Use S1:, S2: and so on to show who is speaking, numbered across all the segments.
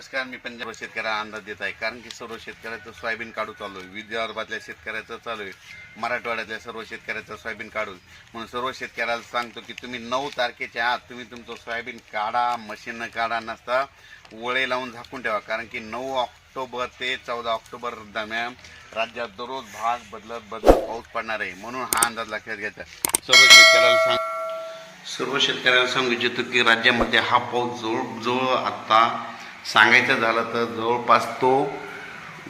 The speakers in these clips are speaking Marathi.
S1: नमस्कार मी पंजाब शेतकऱ्याला अंदाज देत आहे. कारण की सर्व शेतकऱ्याचं सोयाबीन काढू चालू आहे. विदर्भातल्या शेतकऱ्याचं चालू आहे. मराठवाड्यातल्या सर्व शेतकऱ्याचं सोयाबीन काढू म्हणून सर्व शेतकऱ्याला सांगतो की तुम्ही नऊ तारखेच्या आत तुम्ही तुमचं सोयाबीन काढा मशीनं काढा नसता वळे लावून झाकून ठेवा. कारण की नऊ ऑक्टोबर ते चौदा ऑक्टोबर दरम्यान राज्यात दररोज भाग बदलत बदलत पाऊस पडणार आहे. म्हणून हा अंदाज लक्षात घ्यायचा. सर्व शेतकऱ्याला सांग सर्व शेतकऱ्याला सांगू इच्छितो की राज्यामध्ये हा पाऊस जवळ जवळ आत्ता सांगायचं झालं तर जवळपास तो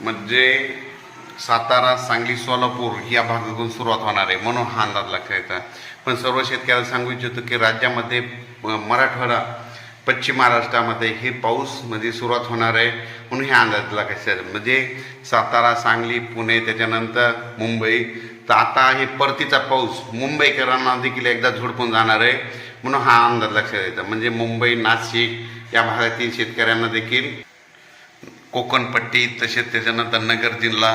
S1: म्हणजे सातारा सांगली सोलापूर या भागातून सुरुवात होणार आहे म्हणून हा अंदाज लक्षात पण सर्व शेतकऱ्याला सांगू इच्छितो की राज्यामध्ये मराठवाडा पश्चिम महाराष्ट्रामध्ये हे पाऊसमध्ये म्हणजे सुरुवात होणार आहे म्हणून हे अंदाज लक्षात येतं. म्हणजे सातारा सांगली पुणे त्याच्यानंतर मुंबई तर आता हे परतीचा पाऊस मुंबईकरांना देखील एकदा झोडपून जाणार आहे म्हणून हा अंदाज लक्षात येतं म्हणजे मुंबई नाशिक या भागातील शेतकऱ्यांना देखील कोकणपट्टी तसेच त्याच्यानंतर नगर जिल्हा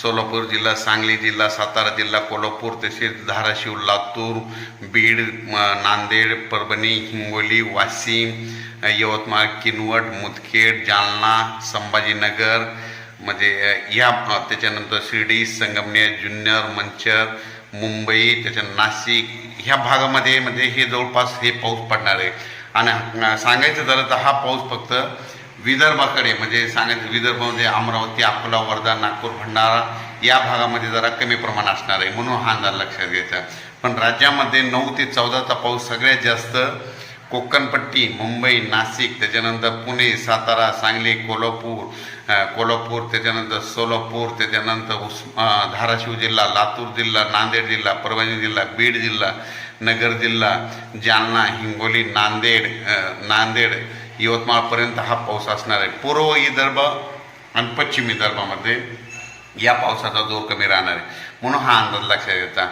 S1: सोलापूर जिल्हा सांगली जिल्हा सातारा जिल्हा कोल्हापूर तसेच धाराशिव लातूर बीड नांदेड परभणी हिंगोली वाशिम यवतमाळ किनवट मुदखेड जालना संभाजीनगर म्हणजे या त्याच्यानंतर शिर्डी संगमनेर जुन्नर मंचर मुंबई त्याच्या नाशिक ह्या भागामध्ये म्हणजे हे जवळपास हे पाऊस पडणार आहे. आणि सांगायचं झालं तर हा पाऊस फक्त विदर्भाकडे म्हणजे सांगायचं विदर्भामध्ये अमरावती अकोला वर्धा नागपूर भंडारा या भागामध्ये जरा कमी प्रमाण असणार आहे म्हणून हा अंदाज लक्षात घ्यायचा. पण राज्यामध्ये नऊ ते चौदाचा पाऊस सगळ्यात जास्त कोकणपट्टी मुंबई नाशिक त्याच्यानंतर पुणे सातारा सांगली कोल्हापूर कोल्हापूर त्याच्यानंतर सोलापूर त्याच्यानंतर उस धाराशिव जिल्हा लातूर जिल्हा नांदेड जिल्हा परभणी जिल्हा बीड जिल्हा नगर जिल्हा जालना हिंगोली नांदेड नांदेड यवतमाळपर्यंत हा पाऊस असणार आहे. पूर्व विदर्भ आणि पश्चिम विदर्भामध्ये या पावसाचा जोर कमी राहणार आहे. म्हणून हा अंदाज लक्षात येतात